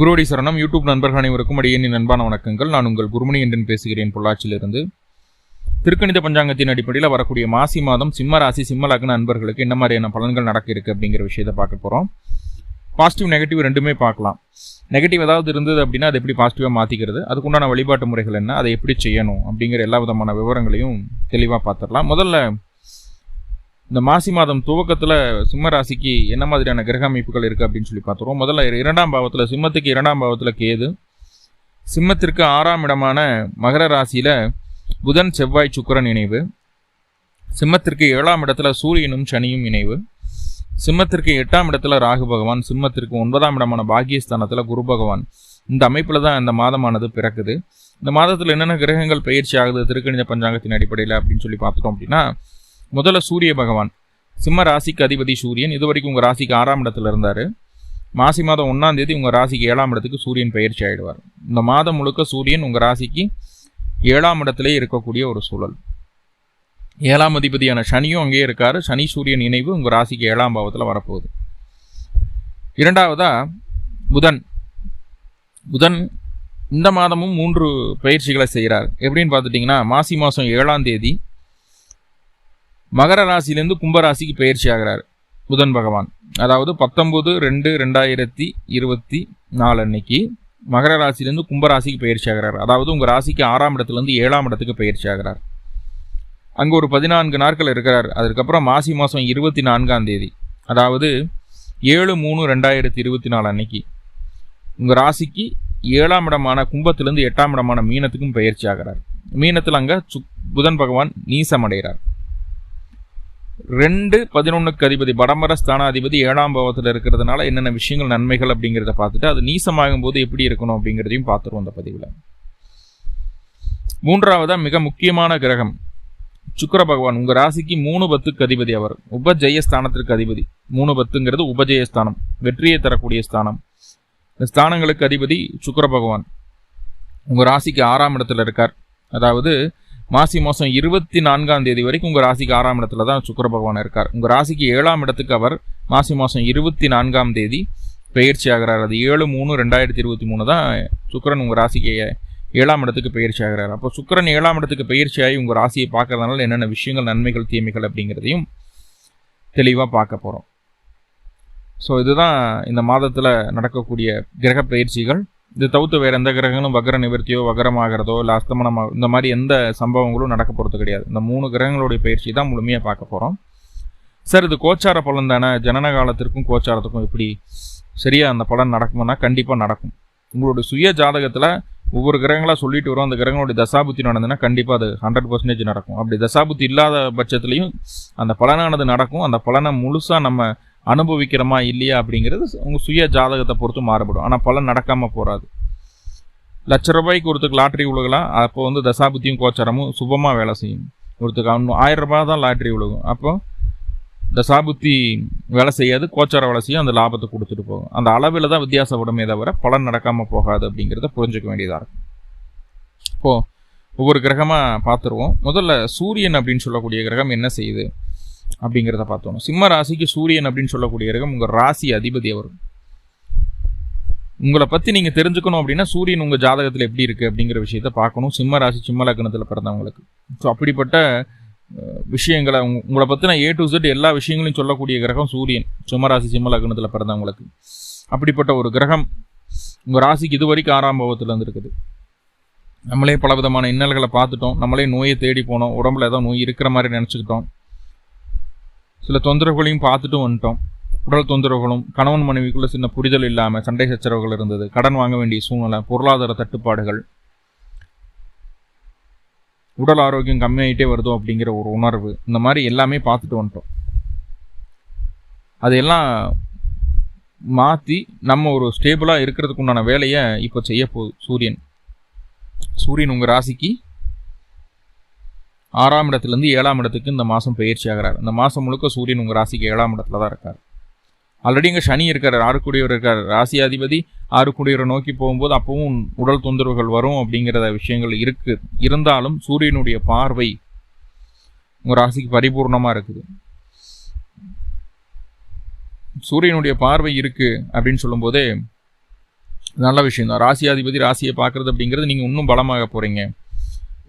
குருவடி சரணம். யூடியூப் நண்பர்கள் அனைவருக்கும் அடியேனின் அன்பான வணக்கங்கள். நான் உங்கள் குருமணி என்றன் பேசுகிறேன் பொள்ளாச்சியிலிருந்து. திருக்கணித பஞ்சாங்கத்தின் அடிப்படையில் வரக்கூடிய மாசி மாதம் சிம்ம ராசி சிம்ம லக்ன நண்பர்களுக்கு என்ன மாதிரியான பலன்கள் நடக்க இருக்கு அப்படிங்கிற விஷயத்தை பார்க்க போகிறோம் பாசிட்டிவ் நெகட்டிவ் ரெண்டுமே பார்க்கலாம். நெகட்டிவ் ஏதாவது இருந்தது அப்படின்னா அதை எப்படி பாசிட்டிவாக மாற்றிக்கிறது அதுக்குண்டான வழிபாட்டு முறைகள் என்ன? அதை எப்படி செய்யணும்? அப்படிங்கிற எல்லா விதமான விவரங்களையும் தெளிவாக பார்த்துடலாம். முதல்ல இந்த மாசி மாதம் துவக்கத்தில் சிம்ம ராசிக்கு என்ன மாதிரியான கிரக அமைப்புகள் இருக்குது அப்படின்னு சொல்லி பார்த்துருவோம். முதல்ல இரண்டாம் பாவத்தில் சிம்மத்துக்கு இரண்டாம் பாவத்தில் கேது. சிம்மத்திற்கு ஆறாம் இடமான மகர ராசியில் புதன் செவ்வாய் சுக்கிரன் இணைவு. சிம்மத்திற்கு ஏழாம் இடத்துல சூரியனும் சனியும் இணைவு. சிம்மத்திற்கு எட்டாம் இடத்துல ராகு பகவான் சிம்மத்திற்கு ஒன்பதாம் இடமான பாகியஸ்தானத்தில் குரு பகவான். இந்த அமைப்பில் தான் இந்த மாதமானது பிறக்குது. இந்த மாதத்தில் என்னென்ன கிரகங்கள் பயிற்சி ஆகுது திருக்கணித பஞ்சாங்கத்தின் அடிப்படையில் அப்படின்னு சொல்லி பார்த்துட்டோம் அப்படின்னா முதல்ல சூரிய பகவான். சிம்ம ராசிக்கு அதிபதி சூரியன். இது வரைக்கும் உங்கள் ராசிக்கு ஆறாம் இடத்துல இருந்தார். மாசி மாதம் ஒன்றாம் தேதி உங்கள் ராசிக்கு ஏழாம் இடத்துக்கு சூரியன் பயிற்சி ஆகிடுவார் இந்த மாதம் முழுக்க சூரியன் உங்கள் ராசிக்கு ஏழாம் இடத்திலே இருக்கக்கூடிய ஒரு சூழல். ஏழாம் அதிபதியான சனியும் அங்கேயே இருக்கார். சனி சூரியன் இணைவு உங்கள் ராசிக்கு ஏழாம் பாவத்தில் வரப்போகுது. இரண்டாவதாக புதன். புதன் இந்த மாதமும் மூன்று பயிற்சிகளை செய்கிறார் எப்படின்னு பார்த்துட்டிங்கன்னா மாசி மாதம் ஏழாம் தேதி மகர ராசியிலேருந்து கும்பராசிக்கு பயிற்சி ஆகிறார் புதன் பகவான். அதாவது பத்தொம்பது ரெண்டு ரெண்டாயிரத்தி இருபத்தி நாலு அன்னைக்கு மகர ராசியிலேருந்து கும்பராசிக்கு பயிற்சி ஆகிறார். அதாவது உங்கள் ராசிக்கு ஆறாம் இடத்துலேருந்து ஏழாம் இடத்துக்கு பயிற்சி ஆகிறார். அங்கே ஒரு பதினான்கு நாட்கள் இருக்கிறார். அதுக்கப்புறம் மாசி மாதம் இருபத்தி நான்காம் தேதி. அதாவது ஏழு மூணு ரெண்டாயிரத்தி இருபத்தி நாலு அன்னைக்கு உங்கள் ராசிக்கு ஏழாம் இடமான கும்பத்திலேருந்து எட்டாம் இடமான மீனத்துக்கும் பயிற்சி ஆகிறார். மீனத்தில் அங்கே சு புதன் பகவான் நீசமடைகிறார். ரெண்டு பதினொன்றுக்கு அதிபதி வடமர ஸ்தானாதிபதி ஏழாம் பாவத்தில் இருக்கிறதுனால என்னென்ன விஷயங்கள் நன்மைகள் அப்படிங்கிறத பார்த்துட்டு அது நீசமாகும் போது எப்படி இருக்கணும் அப்படிங்கிறதையும் பார்த்துருவோம் அந்த பதிவில். மூன்றாவதாக மிக முக்கியமான கிரகம். சுக்கர பகவான் உங்கள் ராசிக்கு மூணு பத்துக்கு அதிபதி அவர். உபஜெயஸ்தானத்திற்கு அதிபதி. மூணு பத்துங்கிறது உபஜெயஸ்தானம். வெற்றியை தரக்கூடிய ஸ்தானம். இந்த ஸ்தானங்களுக்கு அதிபதி சுக்கர பகவான். உங்கள் ராசிக்கு ஆறாம் இடத்துல இருக்கார். அதாவது மாசி மாதம் இருபத்தி நான்காம் தேதி வரைக்கும் உங்கள் ராசிக்கு ஆறாம் இடத்துல தான் சுக்கர பகவான் இருக்கார். உங்கள் ராசிக்கு ஏழாம் இடத்துக்கு அவர் மாசி மாதம் இருபத்தி நான்காம் தேதி பயிற்சி ஆகிறார். அது ஏழு மூணு ரெண்டாயிரத்தி இருபத்தி மூணு தான் சுக்கரன் உங்கள் ராசிக்கு ஏழாம் இடத்துக்கு பயிற்சி ஆகிறார். அப்போ சுக்கரன் ஏழாம் இடத்துக்கு பயிற்சியாகி உங்கள் ராசியை பார்க்கறதுனால என்னென்ன விஷயங்கள் நன்மைகள் தீமைகள் அப்படிங்கிறதையும் தெளிவாக பார்க்க போகிறோம் ஸோ இதுதான் இந்த மாதத்தில் நடக்கக்கூடிய கிரக பயிற்சிகள் இது தவிர்த்து வேறு எந்த கிரகங்களும் வக்ர நிவர்த்தியோ வக்ரமாகிறதோ இல்லை அஸ்தமனமாக இந்த மாதிரி எந்த சம்பவங்களும் நடக்க போகிறது கிடையாது. இந்த மூணு கிரகங்களுடைய பயிற்சி தான் முழுமையாக பார்க்க போகிறோம் சார் இது கோச்சார பலன் தானே? ஜனன காலத்திற்கும் கோச்சாரத்துக்கும் எப்படி சரியாக அந்த பலன் நடக்கும்னா கண்டிப்பாக நடக்கும். உங்களுடைய சுய ஜாதகத்தில் ஒவ்வொரு கிரகங்களாக சொல்லிட்டு வரும். அந்த கிரகங்களுடைய தசாபுத்தி நடந்ததுன்னா கண்டிப்பாக அது ஹண்ட்ரட் பர்சன்டேஜ் நடக்கும். அப்படி தசாபுத்தி இல்லாத பட்சத்துலையும் அந்த பலனானது நடக்கும். அந்த பலனை முழுசாக நம்ம அனுபவிக்கிறோமா இல்லையா அப்படிங்கிறது உங்கள் சுய ஜாதகத்தை பொறுத்து மாறுபடும். ஆனால் பலன் நடக்காமல் போகாது லட்ச ரூபாய்க்கு ஒருத்தருக்கு லாட்ரி உழுகலாம் அப்போ வந்து தசாபுத்தியும் கோச்சாரமும் சுபமாக வேலை செய்யும். ஒருத்தருக்கு அவனு ஆயிரம் ரூபாய் தான் லாட்ரி உழுகும் அப்போ தசாபுத்தி வேலை செய்யாது கோச்சார வேலை செய்யும் அந்த லாபத்தை கொடுத்துட்டு போகும். அந்த அளவில் தான் வித்தியாசப்படுமே தவிர பலன் நடக்காமல் போகாது அப்படிங்கிறத புரிஞ்சுக்க வேண்டியதாக இருக்கும். இப்போது ஒவ்வொரு கிரகமாக பார்த்துருவோம். முதல்ல சூரியன் அப்படின்னு சொல்லக்கூடிய கிரகம் என்ன செய்யுது? அப்படிங்கிறத பார்த்தோம். சிம்ம ராசிக்கு சூரியன் அப்படின்னு சொல்லக்கூடிய கிரகம் உங்கள் ராசி அதிபதி அவர். உங்களை பற்றி நீங்கள் தெரிஞ்சுக்கணும் அப்படின்னா சூரியன் உங்கள் ஜாதகத்தில் எப்படி இருக்குது அப்படிங்கிற விஷயத்த பார்க்கணும். சிம்ம ராசி சிம்ம லக்னத்தில் பிறந்தவங்களுக்கு. ஸோ அப்படிப்பட்ட விஷயங்களை உங்களை பற்றின ஏ டு செட் எல்லா விஷயங்களையும் சொல்லக்கூடிய கிரகம் சூரியன். சிம்மராசி சிம்ம லக்னத்தில் பிறந்தவங்களுக்கு. அப்படிப்பட்ட ஒரு கிரகம் உங்கள் ராசிக்கு இது வரைக்கும் ஆறாம் பாவத்தில் இருந்துருக்குது. நம்மளே பல விதமான இன்னல்களை பார்த்துட்டோம். நம்மளே நோயை தேடி போனோம். உடம்புல ஏதோ நோய் இருக்கிற மாதிரி நினச்சிக்கிட்டோம். சில தொந்தரவுகளையும் பார்த்துட்டும் வந்துட்டோம். உடல் தொந்தரவுகளும் கணவன் மனைவிக்குள்ள சின்ன புரிதல் இல்லாமல் சண்டை சச்சரவுகள் இருந்தது. கடன் வாங்க வேண்டிய சூழ்நிலை பொருளாதார தட்டுப்பாடுகள். உடல் ஆரோக்கியம் கம்மியாயிட்டே வருதோ அப்படிங்கிற ஒரு உணர்வு. இந்த மாதிரி எல்லாமே பார்த்துட்டு வந்துட்டோம். அதையெல்லாம் மாற்றி நம்ம ஒரு ஸ்டேபிளாக இருக்கிறதுக்கு உண்டான வேலையை இப்போ செய்ய போகுது சூரியன். சூரியன் உங்கள் ராசிக்கு ஆறாம் இடத்துலேருந்து ஏழாம் இடத்துக்கு இந்த மாதம் பயிற்சி ஆகிறார். இந்த மாதம் முழுக்க சூரியன் உங்கள் ராசிக்கு ஏழாம் இடத்துல தான் இருக்கார். ஆல்ரெடி இங்கே சனி இருக்கார் ஆறுக்குடியவர் இருக்கார். ராசி அதிபதி ஆறுக்குடியவரை நோக்கி போகும்போது அப்பவும் உடல் தொந்தரவுகள் வரும் அப்படிங்கிற விஷயங்கள் இருக்குது இருந்தாலும் சூரியனுடைய பார்வை உங்கள் ராசிக்கு பரிபூர்ணமாக இருக்குது. சூரியனுடைய பார்வை இருக்குது அப்படின்னு சொல்லும்போதே நல்ல விஷயம் தான். ராசியாதிபதி ராசியை பார்க்குறது அப்படிங்கிறது நீங்கள் இன்னும் பலமாக போகிறீங்க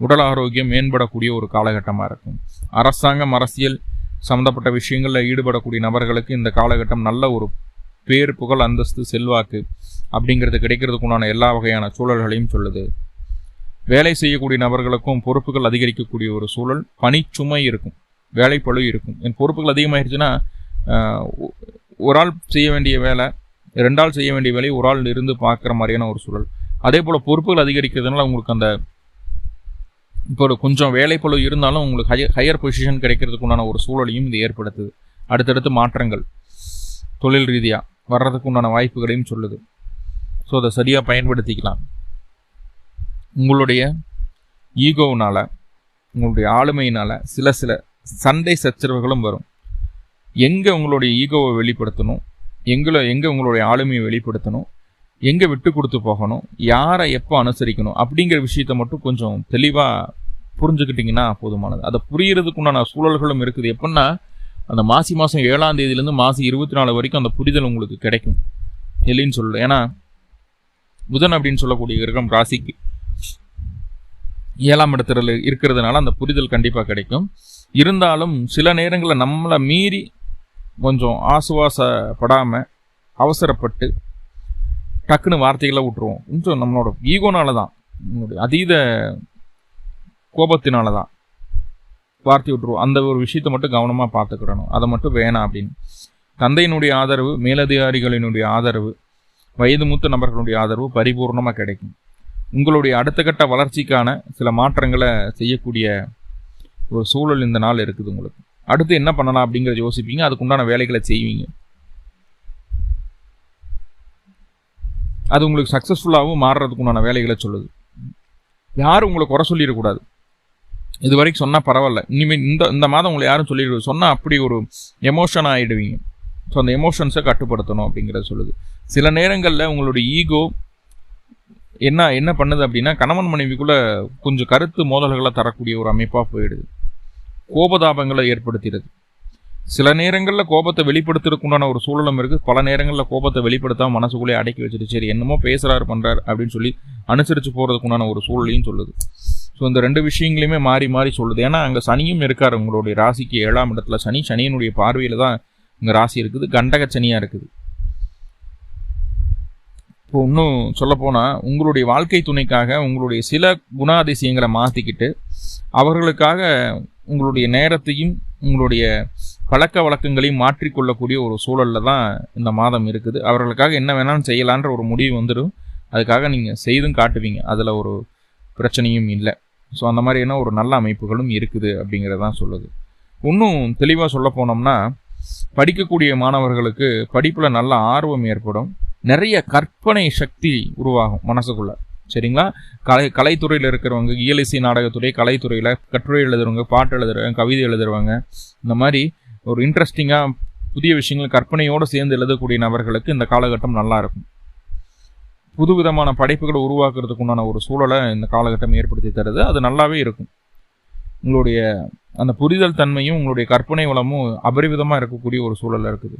உடல் ஆரோக்கியம் மேம்படக்கூடிய ஒரு காலகட்டமாக இருக்கும். அரசாங்கம் அரசியல் சம்மந்தப்பட்ட விஷயங்களில் ஈடுபடக்கூடிய நபர்களுக்கு இந்த காலகட்டம் நல்ல ஒரு பேர் புகழ் அந்தஸ்து செல்வாக்கு அப்படிங்கிறது கிடைக்கிறதுக்குண்டான எல்லா வகையான சூழல்களையும் சொல்லுது. வேலை செய்யக்கூடிய நபர்களுக்கும் பொறுப்புகள் அதிகரிக்கக்கூடிய ஒரு சூழல் பனிச்சுமை இருக்கும் வேலைப்பழு இருக்கும். என் பொறுப்புகள் அதிகமாகிடுச்சுன்னா ஒரு ஆள் செய்ய வேண்டிய வேலை ரெண்டாள் செய்ய வேண்டிய வேலையை ஒரு ஆள் இருந்து பார்க்குற மாதிரியான ஒரு சூழல். அதே போல் பொறுப்புகள் அதிகரிக்கிறதுனால உங்களுக்கு அந்த இப்போ கொஞ்சம் வேலைப்பளு இருந்தாலும் உங்களுக்கு ஹையர் ஹையர் பொசிஷன் கிடைக்கிறதுக்கு உண்டான ஒரு சூழலையும் இது ஏற்படுத்துது. அடுத்தடுத்து மாற்றங்கள். தொழில் ரீதியாக வர்றதுக்கு உண்டான வாய்ப்புகளையும் சொல்லுது. ஸோ அதை சரியாக பயன்படுத்திக்கலாம். உங்களுடைய ஈகோவினால் உங்களுடைய ஆளுமையினால் சில சில சண்டை சச்சரவுகளும் வரும். எங்கே உங்களுடைய ஈகோவை வெளிப்படுத்தணும்? எங்களை எங்கே உங்களுடைய ஆளுமையை வெளிப்படுத்தணும்? எங்கே விட்டு கொடுத்து போகணும்? யாரை எப்போ அனுசரிக்கணும்? அப்படிங்கிற விஷயத்த மட்டும் கொஞ்சம் தெளிவாக புரிஞ்சுக்கிட்டிங்கன்னா போதுமானது. அதை புரியறதுக்குண்டான சூழல்களும் இருக்குது. எப்படின்னா அந்த மாசி மாதம் ஏழாம் தேதியிலேருந்து மாசி இருபத்தி நாலு வரைக்கும் அந்த புரிதல் உங்களுக்கு கிடைக்கும். இல்லைன்னு சொல்லு ஏன்னா புதன் அப்படின்னு சொல்லக்கூடிய கிரகம் ராசிக்கு ஏழாம் இடத்துல இருக்கிறதுனால அந்த புரிதல் கண்டிப்பாக கிடைக்கும். இருந்தாலும் சில நேரங்களில் நம்மளை மீறி கொஞ்சம் ஆசுவாசப்படாமல் அவசரப்பட்டு டக்குன்னு வார்த்தைகளை விட்டுருவோம். கொஞ்சம் நம்மளோட ஈகோனால தான் நம்மளுடைய அதீத கோபத்தினால தான் வார்த்தை விட்டுருவோம். அந்த ஒரு விஷயத்த மட்டும் கவனமாக பார்த்துக்கிடணும். அதை மட்டும் வேணாம் அப்படின்னு. தந்தையினுடைய ஆதரவு மேலதிகாரிகளினுடைய ஆதரவு வயது மூத்த நபர்களுடைய ஆதரவு பரிபூர்ணமாக கிடைக்கும். உங்களுடைய அடுத்த கட்ட வளர்ச்சிக்கான சில மாற்றங்களை செய்யக்கூடிய ஒரு சூழல் இந்த நாள் இருக்குது உங்களுக்கு. அடுத்து என்ன பண்ணலாம் அப்படிங்கிறத யோசிப்பீங்க. அதுக்குண்டான வேலைகளை செய்வீங்க. அது உங்களுக்கு சக்ஸஸ்ஃபுல்லாகவும் மாறுறதுக்கு உண்டான வேலைகளை சொல்லுது. யாரும் உங்களை குறை சொல்லிடக்கூடாது இது வரைக்கும் சொன்னால் பரவாயில்ல. இனிமேல் இந்த இந்த மாதம் உங்களை யாரும் சொல்லிடுவோம் சொன்னால் அப்படி ஒரு எமோஷன் ஆகிடுவீங்க ஸோ அந்த எமோஷன்ஸை கட்டுப்படுத்தணும் அப்படிங்கிறத சொல்லுது. சில நேரங்களில் உங்களுடைய ஈகோ என்ன என்ன பண்ணுது அப்படின்னா கணவன் மனைவிக்குள்ளே கொஞ்சம் கருத்து மோதல்களை தரக்கூடிய ஒரு அமைப்பாக போயிடுது. கோபதாபங்களை ஏற்படுத்திடுது. சில நேரங்களில் கோபத்தை வெளிப்படுத்துறதுக்குண்டான ஒரு சூழலும் இருக்குது பல நேரங்களில் கோபத்தை வெளிப்படுத்தாமல் மனசுக்குள்ளே அடக்கி வச்சுட்டு சரி என்னமோ பேசுகிறாரு பண்ணுறாரு அப்படின்னு சொல்லி அனுசரித்து போகிறதுக்குண்டான ஒரு சூழலையும் சொல்லுது. ஸோ இந்த ரெண்டு விஷயங்களையுமே மாறி மாறி சொல்லுது. ஏன்னா அங்கே சனியும் இருக்கார். உங்களுடைய ராசிக்கு ஏழாம் இடத்துல சனி சனியினுடைய பார்வையில் தான் இங்கே ராசி இருக்குது. கண்டக சனியாக இருக்குது. இப்போ இன்னும் சொல்லப்போனால் உங்களுடைய வாழ்க்கை துணைக்காக உங்களுடைய சில குணாதிசயங்களை மாற்றிக்கிட்டு அவர்களுக்காக உங்களுடைய நேரத்தையும் உங்களுடைய பழக்க வழக்கங்களையும் மாற்றிக்கொள்ளக்கூடிய ஒரு சூழலில் தான் இந்த மாதம் இருக்குது. அவர்களுக்காக என்ன வேணாலும் செய்யலான்ற ஒரு முடிவு வந்துடும் அதுக்காக நீங்கள் செய்தும் காட்டுவீங்க. அதில் ஒரு பிரச்சனையும் இல்லை. ஸோ அந்த மாதிரியான ஒரு நல்ல அமைப்புகளும் இருக்குது அப்படிங்கிறதான் சொல்லுது. இன்னும் தெளிவாக சொல்ல போனோம்னா படிக்கக்கூடிய மாணவர்களுக்கு படிப்பில் நல்ல ஆர்வம் ஏற்படும். நிறைய கற்பனை சக்தி உருவாகும் மனசுக்குள்ளே. சரிங்களா? கலை கலைத்துறையில் இருக்கிறவங்க இயலிசை நாடகத்துறை கலைத்துறையில் கட்டுரை எழுதுறவங்க பாட்டு எழுதுறவங்க கவிதை எழுதுறவங்க இந்த மாதிரி ஒரு இன்ட்ரெஸ்டிங்காக புதிய விஷயங்கள் கற்பனையோடு சேர்ந்து எழுதக்கூடிய நபர்களுக்கு இந்த காலகட்டம் நல்லா இருக்கும். புது விதமான படைப்புகளை உருவாக்குறதுக்கு உண்டான ஒரு சூழலை இந்த காலகட்டம் ஏற்படுத்தி தருது. அது நல்லாவே இருக்கும். உங்களுடைய அந்த புரிதல் தன்மையும் உங்களுடைய கற்பனை வளமும் அபரிவிதமாக இருக்கக்கூடிய ஒரு சூழலில் இருக்குது.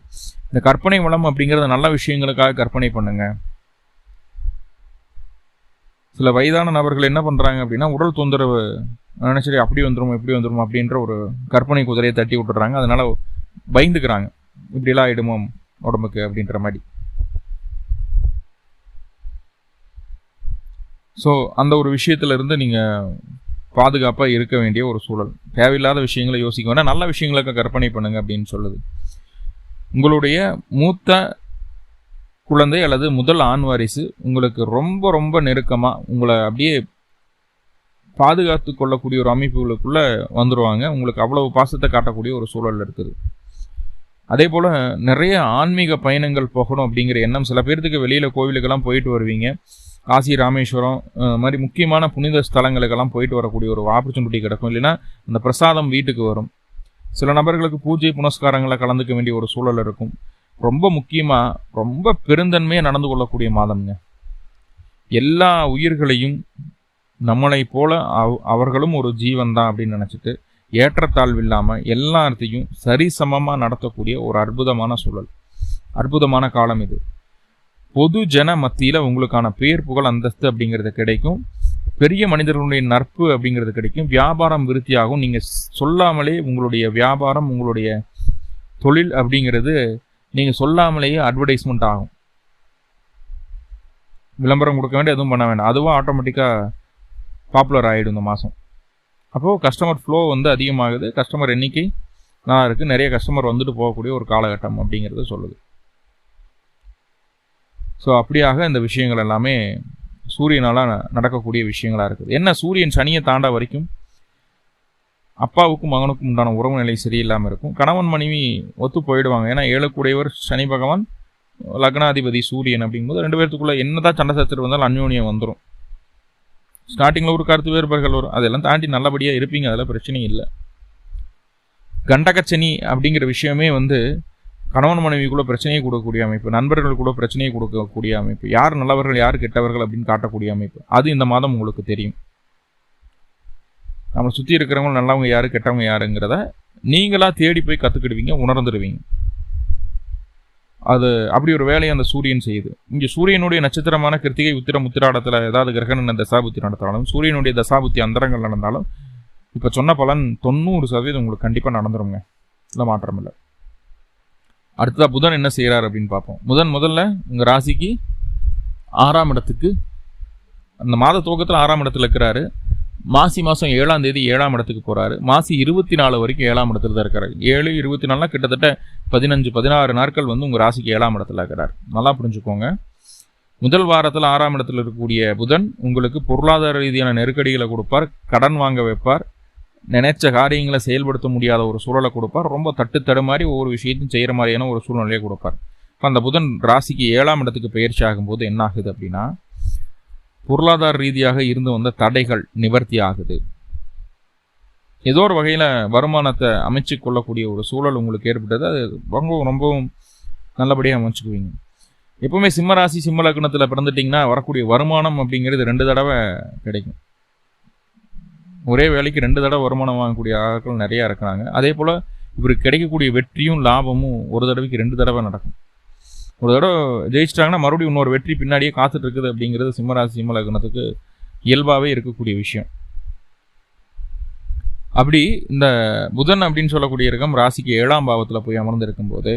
இந்த கற்பனை வளம் அப்படிங்கிறத நல்ல விஷயங்களுக்காக கற்பனை பண்ணுங்க. சில வயதான நபர்கள் என்ன பண்ணுறாங்க அப்படின்னா உடல் தொந்தரவு நினைச்சரி அப்படி வந்துடும் இப்படி வந்துடும் அப்படின்ற ஒரு கற்பனை குதிரையை தட்டி விட்டுறாங்க அதனால பயந்துக்கிறாங்க. இப்படிலாம் ஆகிடுமோ உடம்புக்கு? அப்படின்ற மாதிரி. ஸோ அந்த ஒரு விஷயத்துல நீங்கள் பாதுகாப்பாக இருக்க வேண்டிய ஒரு சூழல். தேவையில்லாத விஷயங்களை யோசிக்க வேணால் நல்ல விஷயங்களுக்கு கற்பனை பண்ணுங்க அப்படின்னு சொல்லுது. உங்களுடைய மூத்த குழந்தை அல்லது முதல் ஆண் வாரிசு உங்களுக்கு ரொம்ப ரொம்ப நெருக்கமாக உங்களை அப்படியே பாதுகாத்து கொள்ளக்கூடிய ஒரு அமைப்புகளுக்குள்ளே வந்துடுவாங்க உங்களுக்கு அவ்வளவு பாசத்தை காட்டக்கூடிய ஒரு சூழல் இருக்குது. அதே போல் நிறைய ஆன்மீக பயணங்கள் போகணும் அப்படிங்கிற எண்ணம். சில பேர்த்துக்கு வெளியில் கோவிலுக்கெல்லாம் போயிட்டு வருவீங்க. காசி ராமேஸ்வரம் மாதிரி முக்கியமான புனித ஸ்தலங்களுக்கெல்லாம் போயிட்டு வரக்கூடிய ஒரு ஆப்பர்ச்சுனிட்டி கிடைக்கும். இல்லைன்னா அந்த பிரசாதம் வீட்டுக்கு வரும். சில நபர்களுக்கு பூஜை புனஸ்காரங்களை கலந்துக்க வேண்டிய ஒரு சூழல் இருக்கும். ரொம்ப முக்கியமாக ரொம்ப பெருந்தன்மையாக நடந்து கொள்ளக்கூடிய மாதம்ங்க. எல்லா உயிர்களையும் நம்மளை போல அவர்களும் ஒரு ஜீவன் தான் அப்படின்னு நினச்சிட்டு ஏற்றத்தாழ்வு இல்லாமல் எல்லாத்தையும் சரிசமமாக நடத்தக்கூடிய ஒரு அற்புதமான சூழல். அற்புதமான காலம் இது. பொது ஜன மத்தியில் உங்களுக்கான பேர் புகழ் அந்தஸ்து அப்படிங்கிறது கிடைக்கும். பெரிய மனிதர்களுடைய நட்பு அப்படிங்கிறது கிடைக்கும். வியாபாரம் விருத்தியாகும். நீங்கள் சொல்லாமலே உங்களுடைய வியாபாரம் உங்களுடைய தொழில் அப்படிங்கிறது நீங்கள் சொல்லாமலேயே அட்வர்டைஸ்மெண்ட் ஆகும். விளம்பரம் கொடுக்க வேண்டிய எதுவும் பண்ண வேண்டாம். அதுவும் ஆட்டோமேட்டிக்காக பாப்புலர் ஆகிடும் இந்த மாதம் அப்போது கஸ்டமர் ஃப்ளோ வந்து அதிகமாகுது. கஸ்டமர் எண்ணிக்கை நல்லா இருக்குது நிறைய கஸ்டமர் வந்துட்டு போகக்கூடிய ஒரு காலகட்டம் அப்படிங்கிறத சொல்லுது. ஸோ அப்படியாக இந்த விஷயங்கள் எல்லாமே சூரியனால் நடக்கக்கூடிய விஷயங்களாக இருக்குது. என்ன? சூரியன் சனியை தாண்டா வரைக்கும் அப்பாவுக்கும் மகனுக்கும் உண்டான உறவு நிலை சரியில்லாமல் இருக்கும். கணவன் மனைவி ஒத்து போயிடுவாங்க. ஏன்னா ஏழுக்குடையவர் சனி பகவான் லக்னாதிபதி சூரியன் அப்படிங்கும்போது ரெண்டு பேர்த்துக்குள்ள என்னதான் சண்டை சச்சரவு வந்தாலும் அந்யோன்யம் வந்துடும் ஸ்டார்டிங்கில் ஒரு கருத்து வேறுபாடுகள் வரும். அதெல்லாம் தாண்டி நல்லபடியாக இருப்பீங்க. அதெல்லாம் பிரச்சனையும் இல்லை. கண்டகச்சனி அப்படிங்கிற விஷயமே வந்து கணவன் மனைவிக்குள்ளே பிரச்சனையை கொடுக்கக்கூடிய அமைப்பு நண்பர்கள் கூட பிரச்சனையை கொடுக்கக்கூடிய அமைப்பு யார் நல்லவர்கள் யார் கெட்டவர்கள் அப்படின்னு காட்டக்கூடிய அமைப்பு. அது இந்த மாதம் உங்களுக்கு தெரியும். நம்மளை சுற்றி இருக்கிறவங்க நல்லவங்க யார் கெட்டவங்க யாருங்கிறத நீங்களாக தேடி போய் கற்றுக்கிடுவீங்க உணர்ந்துடுவீங்க. அது அப்படி ஒரு வேலையை அந்த சூரியன் செய்யுது. இங்கே சூரியனுடைய நட்சத்திரமான கிருத்திகை உத்திர முத்திராடத்தில் ஏதாவது கிரகண தசாபுத்தி நடத்தினாலும் சூரியனுடைய தசாபுத்தி அந்தரங்கள் நடந்தாலும் இப்போ சொன்ன பலன் தொண்ணூறு சதவீதம் உங்களுக்கு கண்டிப்பாக நடந்துருங்க. இல்லை மாற்றம் இல்லை. அடுத்ததாக புதன் என்ன செய்கிறார் அப்படின்னு பார்ப்போம். முதன் முதல்ல உங்கள் ராசிக்கு ஆறாம் இடத்துக்கு அந்த மாத துவக்கத்தில் ஆறாம் இடத்துல இருக்கிறாரு. மாசி மாதம் ஏழாம் தேதி ஏழாம் இடத்துக்கு போகிறாரு மாசி இருபத்தி நாலு வரைக்கும் ஏழாம் இடத்துல தான் இருக்கிறாரு ஏழு இருபத்தி நாலுனா கிட்டத்தட்ட பதினஞ்சு பதினாறு நாட்கள் வந்து உங்கள் ராசிக்கு ஏழாம் இடத்துல இருக்கிறார். நல்லா புரிஞ்சுக்கோங்க. முதல் வாரத்தில் ஆறாம் இடத்துல இருக்கக்கூடிய புதன் உங்களுக்கு பொருளாதார ரீதியான நெருக்கடிகளை கொடுப்பார். கடன் வாங்க வைப்பார். நினைச்ச காரியங்களை செயல்படுத்த முடியாத ஒரு சூழலை கொடுப்பார். ரொம்ப தட்டு தடுமாறி ஒவ்வொரு விஷயத்தையும் செய்கிற மாதிரியான ஒரு சூழ்நிலையை கொடுப்பார். இப்போ அந்த புதன் ராசிக்கு ஏழாம் இடத்துக்கு பயிற்சி ஆகும்போது என்ன ஆகுது அப்படின்னா பொருளாதார ரீதியாக இருந்து வந்த தடைகள் நிவர்த்தி ஆகுது. ஏதோ ஒரு வகையில் வருமானத்தை அமைச்சு கொள்ளக்கூடிய ஒரு சூழல் உங்களுக்கு ஏற்பட்டது. அது ரொம்பவும் ரொம்பவும் நல்லபடியாக அமைச்சுக்குவீங்க. எப்பவுமே சிம்மராசி சிம்ம லக்னத்தில் பிறந்துட்டிங்கன்னா வரக்கூடிய வருமானம் அப்படிங்கிறது ரெண்டு தடவை கிடைக்கும். ஒரே வேலைக்கு ரெண்டு தடவை வருமானம் வாங்கக்கூடிய ஆட்கள் நிறையா இருக்கிறாங்க. அதே போல் இவருக்கு கிடைக்கக்கூடிய வெற்றியும் லாபமும் ஒரு தடவைக்கு ரெண்டு தடவை நடக்கும். ஒரு தடவை ஜெயிச்சிட்டாங்கன்னா மறுபடியும் இன்னொரு வெற்றி பின்னாடியே காத்துட்டு இருக்குது அப்படிங்கிறது சிம்மராசி சிம்ம லக்னத்துக்கு இயல்பாகவே இருக்கக்கூடிய விஷயம். அப்படி இந்த புதன் அப்படின்னு சொல்லக்கூடிய இருக்கம் ராசிக்கு ஏழாம் பாவத்தில் போய் அமர்ந்து இருக்கும்போது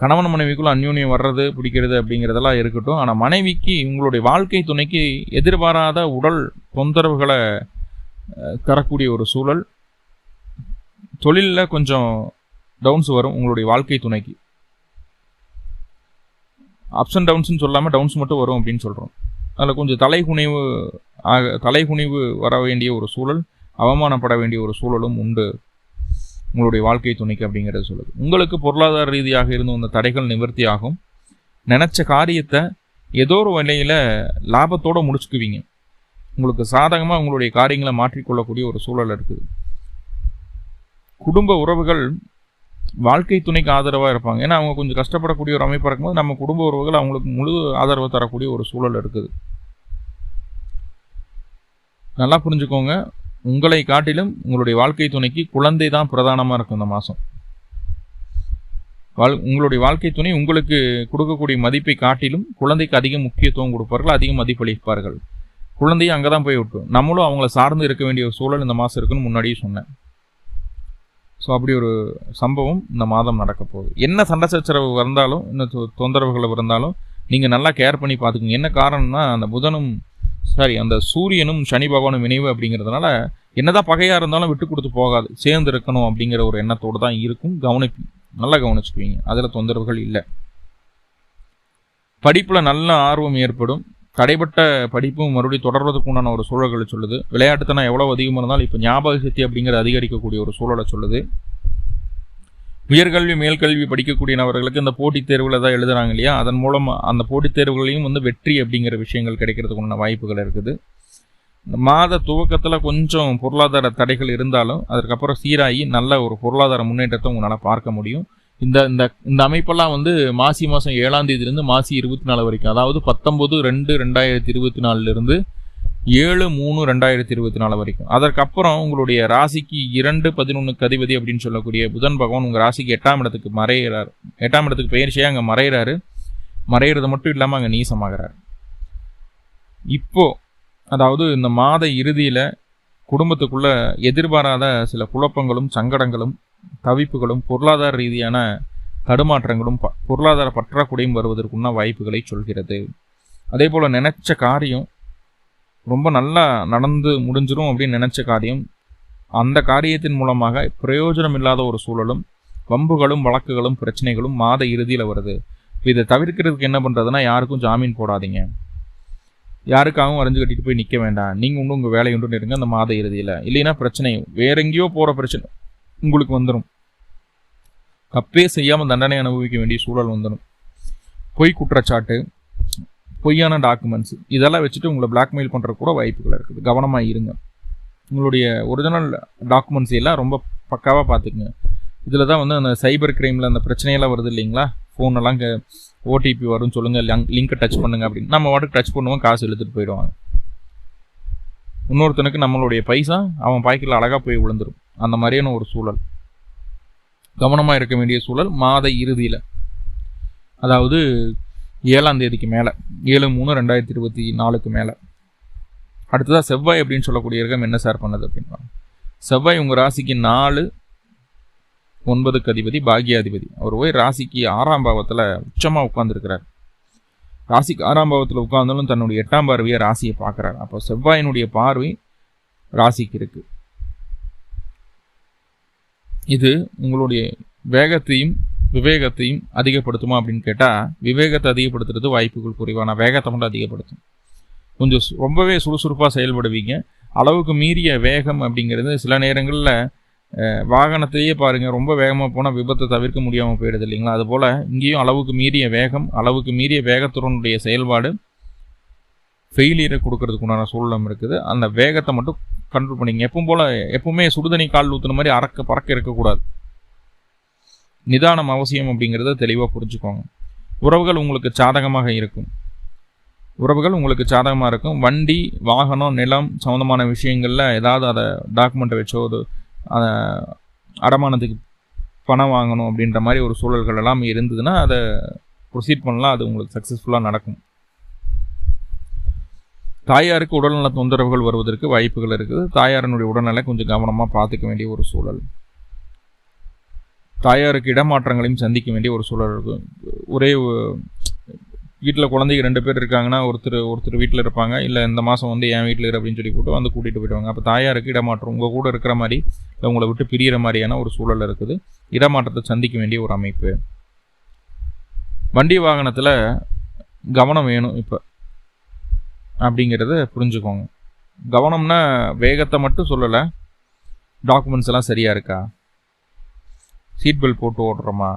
கணவன் மனைவிக்குள்ள அந்யூன்யம் வர்றது பிடிக்கிறது அப்படிங்கிறதெல்லாம் இருக்கட்டும். ஆனால் மனைவிக்கு உங்களுடைய வாழ்க்கை துணைக்கு எதிர்பாராத உடல் தொந்தரவுகளை தரக்கூடிய ஒரு சூழல். தொழிலில் கொஞ்சம் டவுன்ஸ் வரும் உங்களுடைய வாழ்க்கை துணைக்கு. அப்ஸ் அண்ட் டவுன்ஸ்னு சொல்லாமல் டவுன்ஸ் மட்டும் வரும் அப்படின்னு சொல்கிறோம் அதில் கொஞ்சம் தலைகுனிவு ஆக தலைகுனிவு வர வேண்டிய ஒரு சூழல் அவமானப்பட வேண்டிய ஒரு சூழலும் உண்டு. உங்களுடைய வாழ்க்கை துணைக்கு அப்படிங்கிறத சொல்லுது. உங்களுக்கு பொருளாதார ரீதியாக இருந்து வந்த தடைகள் நிவர்த்தி ஆகும். நினச்ச காரியத்தை ஏதோ ஒரு வகையில் லாபத்தோடு முடிச்சுக்குவீங்க. உங்களுக்கு சாதகமாக உங்களுடைய காரியங்களை மாற்றிக்கொள்ளக்கூடிய ஒரு சூழல் இருக்குது. குடும்ப உறவுகள் வாழ்க்கை துணைக்கு ஆதரவாக இருப்பாங்க. ஏன்னா அவங்க கொஞ்சம் கஷ்டப்படக்கூடிய ஒரு அமைப்பாக இருக்கும்போது நம்ம குடும்ப உறவுகள் அவங்களுக்கு முழு ஆதரவு தரக்கூடிய ஒரு சூழல் இருக்குது. நல்லா புரிஞ்சுக்கோங்க. உங்களை காட்டிலும் உங்களுடைய வாழ்க்கை துணைக்கு குழந்தை தான் பிரதானமாக இருக்கும் இந்த மாதம் வாழ் உங்களுடைய வாழ்க்கை துணை உங்களுக்கு கொடுக்கக்கூடிய மதிப்பை காட்டிலும் குழந்தைக்கு அதிக முக்கியத்துவம் கொடுப்பார்கள் அதிக மதிப்பளிப்பார்கள். குழந்தையை அங்கே தான் போய் விட்டோம் நம்மளும் அவங்கள சார்ந்து இருக்க வேண்டிய ஒரு சூழல் இந்த மாதம் இருக்குன்னு முன்னாடியே சொன்னேன். ஸோ அப்படி ஒரு சம்பவம் இந்த மாதம் நடக்க போகுது. என்ன சண்டை சச்சரவு வந்தாலும் இன்னும் தொந்தரவுகள் இருந்தாலும் நீங்கள் நல்லா கேர் பண்ணி பார்த்துக்குங்க. என்ன காரணம்னா அந்த புதனும் சாரி அந்த சூரியனும் சனி பகவானும் இணைவு அப்படிங்கிறதுனால என்னதான் பகையாக இருந்தாலும் விட்டு கொடுத்து போகாது. சேர்ந்து இருக்கணும் அப்படிங்கிற ஒரு எண்ணத்தோடு தான் இருக்கும். கவனிப்பு நல்லா கவனிச்சுக்குவீங்க. அதில் தொந்தரவுகள் இல்லை. படிப்பில் நல்ல ஆர்வம் ஏற்படும். கடைபட்ட படிப்பும் மறுபடியும் தொடர்வதற்கு உண்டான ஒரு சூழல்களை சொல்லுது. விளையாட்டுத்தனம் எவ்வளோ அதிகமாக இருந்தாலும் இப்போ ஞாபக சக்தி அப்படிங்கிறது அதிகரிக்கக்கூடிய ஒரு சூழலை சொல்லுது. உயர்கல்வி மேல்கல்வி படிக்கக்கூடிய நபர்களுக்கு இந்த போட்டித் தேர்வில் தான் எழுதுறாங்க இல்லையா? அதன் மூலம் அந்த போட்டித் தேர்வுகளையும் வந்து வெற்றி அப்படிங்கிற விஷயங்கள் கிடைக்கிறதுக்கு உண்டான வாய்ப்புகள் இருக்குது. மாத துவக்கத்தில் கொஞ்சம் பொருளாதார தடைகள் இருந்தாலும் அதுக்கப்புறம் சீராகி நல்ல ஒரு பொருளாதார முன்னேற்றத்தை உங்களால் பார்க்க முடியும். இந்த இந்த இந்த அமைப்பெல்லாம் வந்து மாசி மாதம் ஏழாம் தேதியிலிருந்து மாசி இருபத்தி நாலு வரைக்கும். அதாவது பத்தொம்பது ரெண்டு ரெண்டாயிரத்தி இருபத்தி நாலுலேருந்து ஏழு மூணு ரெண்டாயிரத்தி இருபத்தி நாலு வரைக்கும். அதற்கப்புறம் உங்களுடைய ராசிக்கு இரண்டு பதினொன்றுக்கு அதிபதி அப்படின்னு சொல்லக்கூடிய புதன் பகவான் உங்கள் ராசிக்கு எட்டாம் இடத்துக்கு மறையிறார். எட்டாம் இடத்துக்கு பயிற்சியாக அங்கே மறையிறாரு. மறையிறது மட்டும் இல்லாமல் அங்கே நீசமாகிறார். இப்போது அதாவது இந்த மாத இறுதியில் குடும்பத்துக்குள்ளே எதிர்பாராத சில குழப்பங்களும் சங்கடங்களும் தவிப்புகளும் பொருளாதார ரீதியான தடுமாற்றங்களும் பொருளாதார பற்றாக்குறையும் வருவதற்குன்னா வாய்ப்புகளை சொல்கிறது. அதே போல் நினச்ச காரியம் ரொம்ப நல்லா நடந்து முடிஞ்சிரும் அப்படின்னு நினச்ச காரியம் அந்த காரியத்தின் மூலமாக பிரயோஜனம் இல்லாத ஒரு சூழலும் வம்புகளும் வழக்குகளும் பிரச்சனைகளும் மாத இறுதியில் வருது. இதை தவிர்க்கிறதுக்கு என்ன பண்ணுறதுன்னா யாருக்கும் ஜாமீன் போடாதீங்க. யாருக்காகவும் வரைஞ்சு கட்டிட்டு போய் நிற்க வேண்டாம். நீங்கள் உண்டு உங்கள் வேலையுண்டு நிறுங்க இருங்க அந்த மாத இறுதியில். இல்லைன்னா பிரச்சனை வேற எங்கேயோ போகிற பிரச்சனை உங்களுக்கு வந்துடும் தப்பே செய்யாமல் தண்டனை அனுபவிக்க வேண்டிய சூழல் வந்துடும் பொய் குற்றச்சாட்டு பொய்யான டாக்குமெண்ட்ஸ் இதெல்லாம் வச்சுட்டு உங்களை பிளாக்மெயில் பண்ணுற கூட வாய்ப்புகள் இருக்குது. கவனமாக இருங்க. உங்களுடைய ஒரிஜினல் டாக்குமெண்ட்ஸ் எல்லாம் ரொம்ப பக்காவாக பார்த்துக்குங்க. இதில் தான் வந்து அந்த சைபர் கிரைமில் அந்த பிரச்சனையெல்லாம் வருது இல்லைங்களா? ஃபோனெல்லாம் ஓடிபி வரும்னு சொல்லுங்கள் லிங்க்கை டச் பண்ணுங்க அப்படின்னு. நம்ம வாட்டுக்கு டச் பண்ணுவோம் காசு எடுத்துகிட்டு போயிடுவாங்க. இன்னொருத்தனுக்கு நம்மளுடைய பைசா அவன் பாய்க்கில் அழகாக போய் விழுந்துடும் அந்த மாதிரியான ஒரு சூழல். கவனமாக இருக்க வேண்டிய சூழல் மாத இறுதியில். அதாவது ஏழாம் தேதிக்கு மேலே ஏழு மூணு ரெண்டாயிரத்தி இருபத்தி நாலுக்கு மேலே. அடுத்ததாக செவ்வாய் அப்படின்னு சொல்லக்கூடிய இருக்கம் என்ன சார் பண்ணது அப்படின்னா செவ்வாய் உங்கள் ராசிக்கு நாலு ஒன்பதுக்கு அதிபதி பாக்யாதிபதி. அவர் போய் ராசிக்கு ஆறாம் பாவத்தில் உச்சமாக உட்காந்துருக்கிறார் ராசிக்கு ஆறாம் பாவத்தில் உட்கார்ந்தாலும் தன்னுடைய எட்டாம் பார்வையை ராசியை பார்க்குறாரு. அப்போ செவ்வாயினுடைய பார்வை ராசிக்கு இருக்குது இது உங்களுடைய வேகத்தையும் விவேகத்தையும் அதிகப்படுத்துமா அப்படின்னு கேட்டால் விவேகத்தை அதிகப்படுத்துறது வாய்ப்புகள் குறைவான வேகத்தை மட்டும் அதிகப்படுத்தும். கொஞ்சம் ரொம்பவே சுறுசுறுப்பாக செயல்படுவீங்க. அளவுக்கு மீறிய வேகம் அப்படிங்கிறது சில நேரங்களில் வாகனத்திலேயே பாருங்கள் ரொம்ப வேகமாக போனால் விபத்தை தவிர்க்க முடியாமல் போயிடுது இல்லைங்களா? அதுபோல் இங்கேயும் அளவுக்கு மீறிய வேகம் அளவுக்கு மீறிய வேகத்துடனுடைய செயல்பாடு ஃபெயிலியரை கொடுக்கறதுக்குண்டான சூழலும் சூழலம் இருக்குது. அந்த வேகத்தை மட்டும் கண்ட்ரோல் பண்ணிங்க. எப்பவும் போல் எப்பவுமே சுடுதண்ணி கால் ஊற்றுன மாதிரி அறக்க பறக்க இருக்கக்கூடாது. நிதானம் அவசியம் அப்படிங்கிறத தெளிவாக புரிஞ்சுக்கோங்க. உறவுகள் உங்களுக்கு சாதகமாக இருக்கும். உறவுகள் உங்களுக்கு சாதகமாக இருக்கும். வண்டி வாகனம் நிலம் சம்மந்தமான விஷயங்களில் ஏதாவது அதை டாக்குமெண்ட்டை வச்சோ அது அடமானத்துக்கு பணம் வாங்கணும் அப்படின்ற மாதிரி ஒரு சூழல்கள் எல்லாம் இருந்ததுன்னா அதை ப்ரொசீட் பண்ணலாம். அது உங்களுக்கு சக்ஸஸ்ஃபுல்லாக நடக்கும். தாயாருக்கு உடல்நல தொந்தரவுகள் வருவதற்கு வாய்ப்புகள் இருக்குது. தாயாரனுடைய உடல்நலை கொஞ்சம் கவனமாக பார்த்துக்க வேண்டிய ஒரு சூழல். தாயாருக்கு இடமாற்றங்களையும் சந்திக்க வேண்டிய ஒரு சூழல் இருக்கும் ஒரே வீட்டில் குழந்தைங்க ரெண்டு பேர் இருக்காங்கன்னா ஒருத்தர் ஒருத்தர் வீட்டில் இருப்பாங்க. இல்லை இந்த மாதம் வந்து என் வீட்டில் இரு அப்படின்னு சொல்லி போட்டு வந்து கூட்டிகிட்டு போயிடுவாங்க. அப்போ தாயாருக்கு இடமாற்றம் உங்கள் கூட இருக்கிற மாதிரி இல்லை உங்களை விட்டு பிரியிற மாதிரியான ஒரு சூழல் இருக்குது. இடமாற்றத்தை சந்திக்க வேண்டிய ஒரு அமைப்பு. வண்டி வாகனத்தில் கவனம் வேணும் இப்போ. அப்படிங்கிறத புரிஞ்சுக்கோங்க. கவனம்னா வேகத்தை மட்டும் சொல்லலை. டாக்குமெண்ட்ஸ் எல்லாம் சரியாக இருக்கா? சீட் பெல்ட் போட்டு ஓடுறோமா?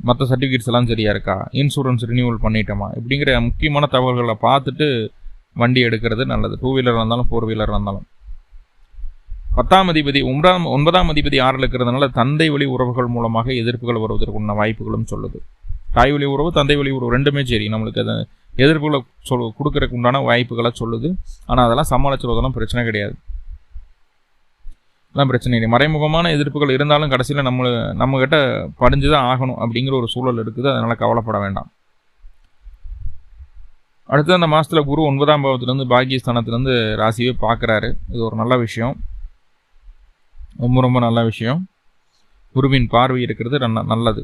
மற்ற சர்டிஃபிகேட்ஸ் எல்லாம் சரியாக இருக்கா? இன்சூரன்ஸ் ரினியூவல் பண்ணிட்டோமா? இப்படிங்கிற முக்கியமான தகவல்களை பார்த்துட்டு வண்டி எடுக்கிறது நல்லது. டூ வீலராக இருந்தாலும் ஃபோர் வீலராக இருந்தாலும். பத்தாம் அதிபதி ஒன்பதாம் ஒன்பதாம் அதிபதி ஆறில் இருக்கிறதுனால தந்தை வழி உறவுகள் மூலமாக எதிர்ப்புகள் வருவதற்குண்டான வாய்ப்புகளும் சொல்லுது. தாய் வழி உறவு தந்தை வழி உறவு ரெண்டுமே சரி. நம்மளுக்கு அதை எதிர்ப்புகளை சொல் கொடுக்கறதுக்கு உண்டான வாய்ப்புகளை சொல்லுது. ஆனால் அதெல்லாம் சமாளிச்சுவதெல்லாம் பிரச்சனை கிடையாது. அதெல்லாம் பிரச்சனை. இல்லை மறைமுகமான எதிர்ப்புகள் இருந்தாலும் கடைசியில் நம்ம நம்மக்கிட்ட படிஞ்சு தான் ஆகணும் அப்படிங்கிற ஒரு சூழல் இருக்குது. அதனால் கவலைப்பட வேண்டாம். அடுத்து அந்த மாதத்தில் குரு ஒன்பதாம் பாவத்துலேருந்து பாகியஸ்தானத்துலேருந்து ராசியை பார்க்குறாரு. இது ஒரு நல்ல விஷயம். ரொம்ப ரொம்ப நல்ல விஷயம். குருவின் பார்வை இருக்கிறது நல்லது.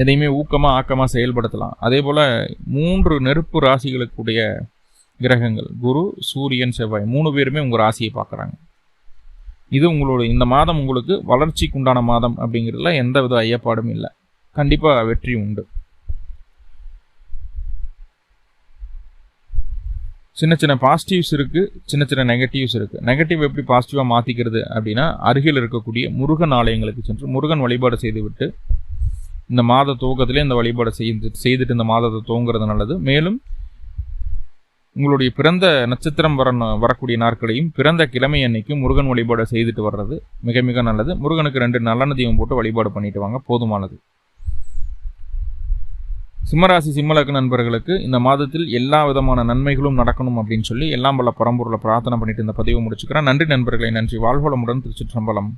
எதையுமே ஊக்கமாக ஆக்கமாக செயல்படுத்தலாம். அதே போல் மூன்று நெருப்பு ராசிகளுக்குடைய கிரகங்கள் குரு சூரியன் செவ்வாய் மூணு பேருமே உங்கள் ராசியை பார்க்குறாங்க. இது உங்களோட இந்த மாதம் உங்களுக்கு வளர்ச்சிக்குண்டான மாதம் அப்படிங்கிறதுல எந்த வித ஐயப்பாடும் இல்லை. கண்டிப்பாக வெற்றி உண்டு. சின்ன சின்ன பாசிட்டிவ்ஸ் இருக்குது சின்ன சின்ன நெகட்டிவ்ஸ் இருக்குது நெகட்டிவ் எப்படி பாசிட்டிவாக மாற்றிக்கிறது அப்படின்னா அருகில் இருக்கக்கூடிய முருகன் ஆலயங்களுக்கு சென்று முருகன் வழிபாடு செய்துவிட்டு இந்த மாத துவக்கத்திலே இந்த வழிபாடு செய்து செய்துட்டு இந்த மாதத்தை துவங்குறது நல்லது. மேலும் உங்களுடைய பிறந்த நட்சத்திரம் வர வரக்கூடிய நாட்களையும் பிறந்த கிழமை அன்னைக்கும் முருகன் வழிபாடு செய்துட்டு வர்றது மிக மிக நல்லது. முருகனுக்கு ரெண்டு நல்லெண்ண போட்டு வழிபாடு பண்ணிட்டு வாங்க போதுமானது. சிம்மராசி சிம்மலக்கு நண்பர்களுக்கு இந்த மாதத்தில் எல்லா விதமான நன்மைகளும் நடக்கணும் அப்படின்னு சொல்லி எல்லாம் பல பரம்பூரில் பிரார்த்தனை பண்ணிட்டு இந்த பதிவை முடிச்சுக்கிறேன். நன்றி நண்பர்களை நன்றி. வாழ்வளமுடன் திருச்சிற்றம்பலம்.